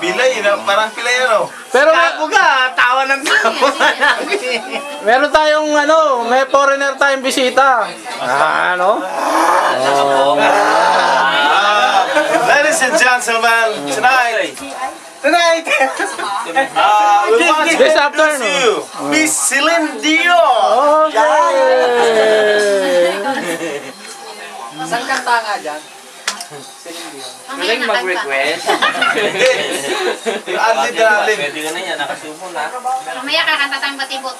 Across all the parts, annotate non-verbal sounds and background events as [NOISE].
Pilay, na, parang pilay ano. Pero may, Kapo ka, tawa ng tawa. [LAUGHS] meron tayong ano, may foreigner tayong bisita. Ah, ano? Ah, ladies and gentlemen, tonight, Tonight, uh, we want to This introduce afternoon. you, Miss Celine Dion. Saan kanta nga dyan? Galing mag-request. Yung adlib na adlib. Pwede ka na yan, nakasubo na. Mamaya kakanta tayong batibot.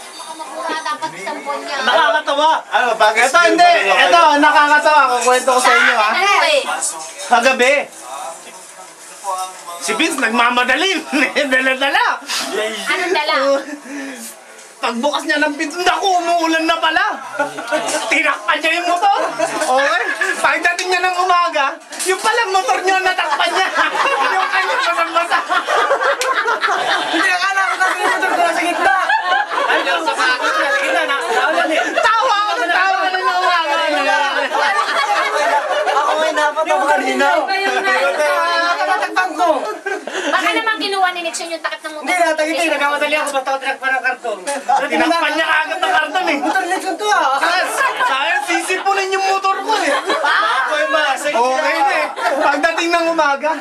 Dapat sampon niya. nakakatawa. Ano, bagay Ito hindi, ito nakakatawa. Kukwento ko sa inyo ha. Ano eh? Kagabi, si Vince nagmamadali. [LAUGHS] Dala-dala. Anong dala? Pagbukas niya ng pinto, naku, umuulan na pala. Tinakpan niya yung motor. Okay. Pagdating niya ng umaga, yung palang motor niya natakpan niya. [LAUGHS] yung kanya basang-basa. Hindi akala ko kasi yung motor ko nasa gitna. Ano, sa kakot na sa gitna. na- Tawa ako ng tawa na ng umaga. Ako may napatawa kanina. Nakakatakpan ko. Baka naman kinuha ni Nixon yung takip ng Hindi, natagitay. Nagkamadali ako. Basta ako tinakpan ng karton. Tinakpan niya kagad ng karton eh. Motor Nixon to ah. Sayang, sisipunin yung motor ko eh. Ako yung masay. Okay na eh. Pagdating ng umaga,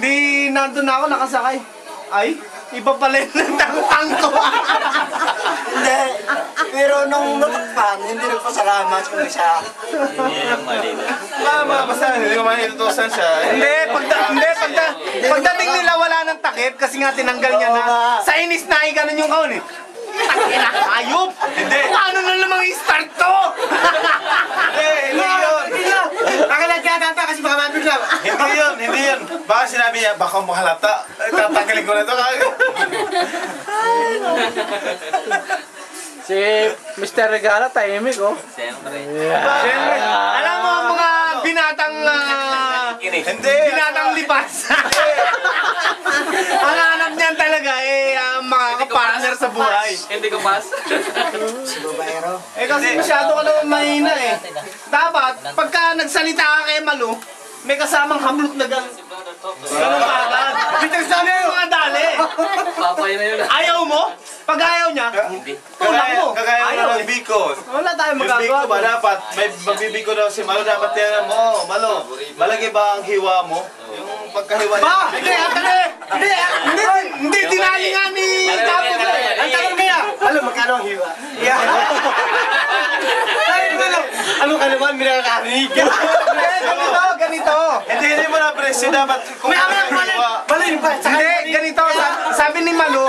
di nandun na ako nakasakay. Ay, iba pala yung nagtangtang ko. Hindi. Pero nung natakpan, hindi nagpasalamat kung siya. Yan, mali na. Mama, basta hindi ko man inutusan siya. hindi, pagda, hindi, pagda, pagdating nila takip kasi nga tinanggal niya na. Sa inis na ay ganun yung kaon eh. Tangina, ayop! Hindi. Paano na namang i-start to? Hindi, hindi yun. Kakalat ka tata kasi baka mabigla. Hindi yun, hindi yun. Baka sinabi niya, baka mahalata. Eh, Tatanggalin ko na ito kagad. Si Mr. Regala, tahimik oh. Siyempre. Siyempre, alam mo ang mga binatang ah. Hindi. binatang lipas. [LAUGHS] ang hanap niyan talaga eh ang mga kapartner sa buhay. Hindi ko pass. Babaero. Eh kasi masyado ka naman mahina eh. Dapat, pagka nagsalita ka kay Malu, may kasamang hamlot na gang. Ganun ka agad. Bitter sa yung mga dali. Papay na yun. Ayaw mo? Pag ayaw niya, Hindi. tulak Kagaya, mo. kagaya Ayaw mo ng biko. Wala tayong Yung biko magagawa. ba dapat, may magbibiko daw si Malo, dapat yan mo, oh, Malo, malaki ba ang hiwa mo? Yung pagkahiwa niya. Ba? Hindi, hindi, hindi, hindi, hindi, dinali nga ni Capo. Ang tanong niya, alam magkano ang hiwa? Ay, ano? Ano ka naman, minakarinig? Eh, ganito, ganito. Hindi, hindi mo na presyo dapat kung May alam pala. Balay ba? Hindi, ganito. Sa- Sabi ni Malu,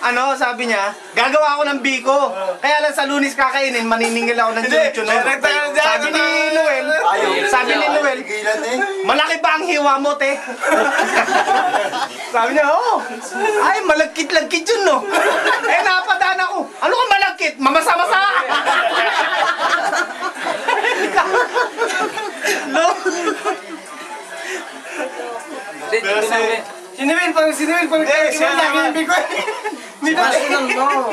ano, sabi niya, gagawa ako ng biko. Kaya lang sa lunis kakainin, maniningil ako ng na dyan, Sabi ni Noel, sabi ni Noel, eh. malaki ba ang hiwa mo, te? sabi niya, oo. Ay, malagkit-lagkit yun, no? Eh, napadaan ako. Ano ka malagkit? Mamasa-masa! [LAUGHS] no? Hindi, Pero hindi na si- uwi. Sinuwin, pag sinuwin, pag Hindi, siya naman. Hindi ko Hindi ko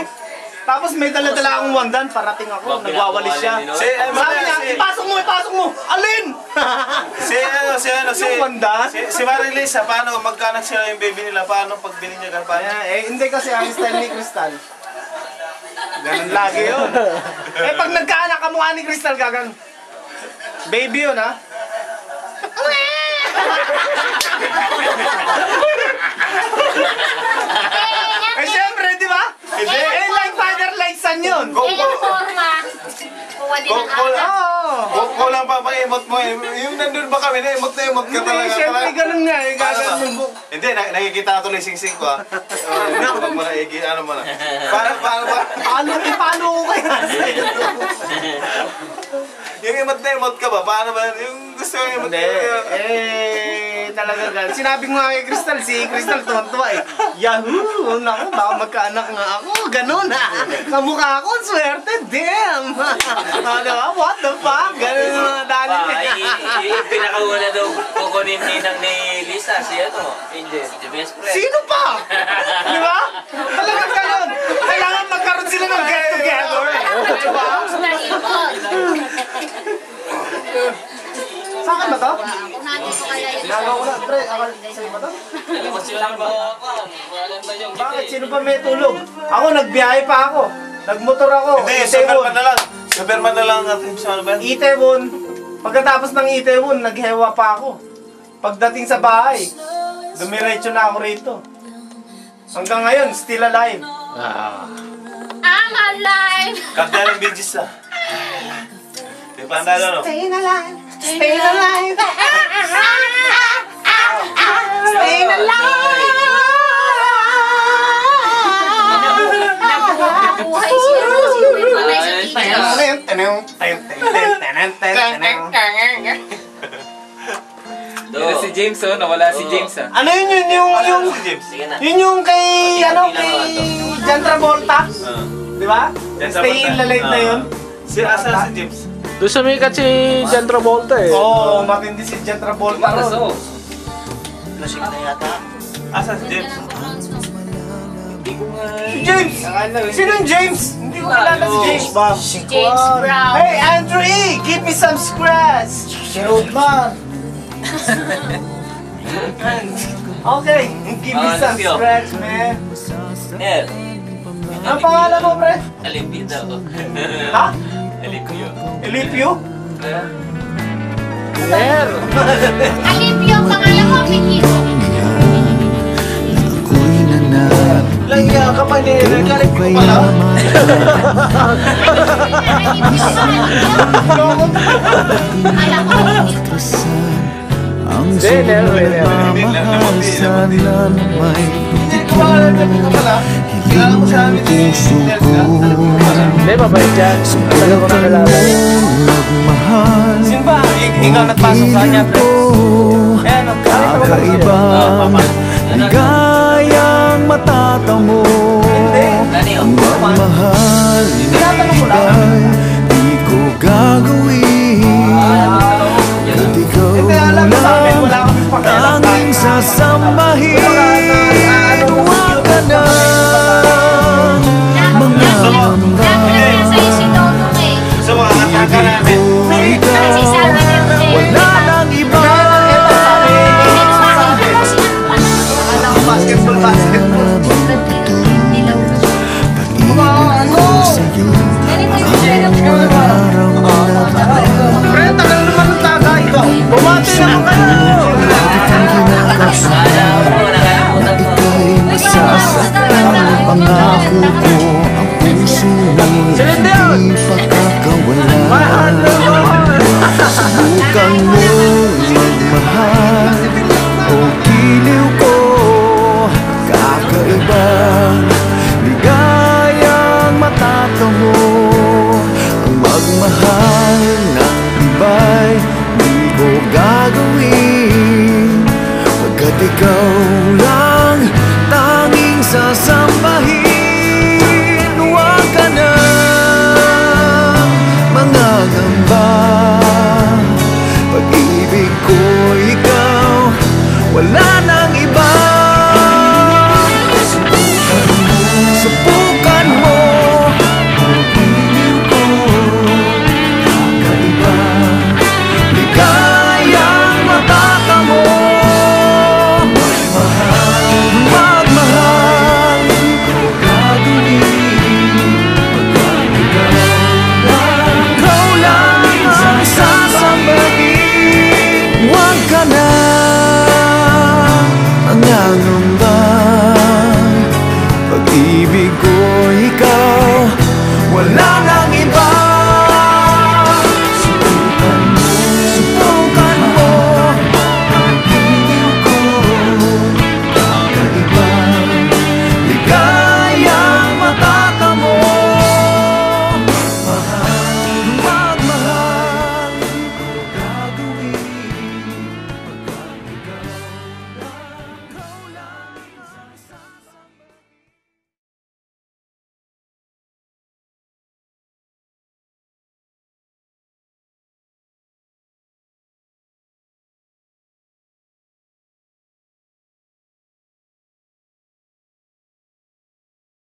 Tapos may dala-dala akong wandan, parating ako, nagwawalis siya. Si, ano Sabi niya, si, ipasok mo, ipasok mo! Alin? si, ano, si, ano, si, Yung wandan? si, si Marilis, ha, paano, magkaanak sila yung baby nila, paano pag bininyagan, paano? Ayan, eh, hindi kasi ang style ni Crystal. Ganun lagi yun. eh, pag nagkaanak ka mukha ni Crystal, gagan. Baby yun, ha? eh, [LAUGHS] ba? Hindi. Eh, like father, like son yun. Go, Eh, go, yung forma. Kuha din go, ng go, aga. Oo. go, go lang pa, pang-emot mo, eh. yung nandun ba kami, na-emot na emot ka Hindi, talaga. syempre, talaga. ganun nga, eh, Paano ba? book. Hindi, na- nakikita ko tuloy sing-sing ko, ha. Oh, [LAUGHS] Huwag mo na, igi, ano mo na. Paano, paano ba? Paano, ipano ko kaya sa'yo? [LAUGHS] Yung emot na emot ka ba? Paano ba? Yung gusto yung emot Hindi, eh, talaga gan. Sinabi ko nga kay Crystal, si Crystal tuwan-tuwa eh. Yahoo! Naku, baka magkaanak nga ako. Ganun ah. Kamukha ako, swerte. Damn! [LAUGHS] Ah, diba? What the fuck? Ganun yung mga dali. Pa, pinakauna daw kukunin ninang ni Lisa, si ano, Angel, the best friend. Sino pa? Di ba? Talagang ganun. Kailangan magkaroon sila ng get together. Diba? Na ipon. Sa akin ba to? Kung natin ko kaya yun. Nagawa ko na, pre. Ako, sa'yo ba to? Tapos yung lang mo ako. Wala ba yung Bakit? Sino pa may tulog? Ako, nagbiyahe pa ako. Nagmotor ako. Hindi, Itaewon. Superman na lang. Superman na lang ang ating sa ano ba yan? Itaewon. Pagkatapos ng Itaewon, naghewa pa ako. Pagdating sa bahay, dumiretso na ako rito. Hanggang ngayon, still alive. Ah. I'm alive! Kanta ng Bee ah. Di ba ang no? Staying alive. Staying alive. Do. Pero si James oh, nawala si James ah. Ano yun yun yung yung Si James. Sige na. yun yung kay ano kay John Travolta, Ah. di ba? Yan sa Staying bata. alive na Ah. yun. Si Asa si James. Doon sumikat si John Travolta eh. Oo, oh, matindi si John Travolta Maras ron. oh. Lasing na yata. Asa si James. Hindi ko nga. Si James! Sino yung James? Ko kilala si James. Bob. James Brown. Hey, Andrew E! Give me some scratch! Si Rodman. [LAUGHS] Okay, give me Ah, some Lucio. scratch, man. Nel. Ang pangalan mo, pre? Alimpio daw. Ha? Alimpio. Elipio? Ner! Alipio ang pangalan ko, Mikito. Langya ka pa ni Galit ko pala. Alam ko. Hindi, Ner. Ner. Hindi lang namuti. Namuti. Hindi ko pangalan niya ko pala. Kilala mo sa amin ni Nels magmahal O giliw ko kakaiba. Ligayang matato mo. Ang magmahal ng gagawin Pagkat ikaw lang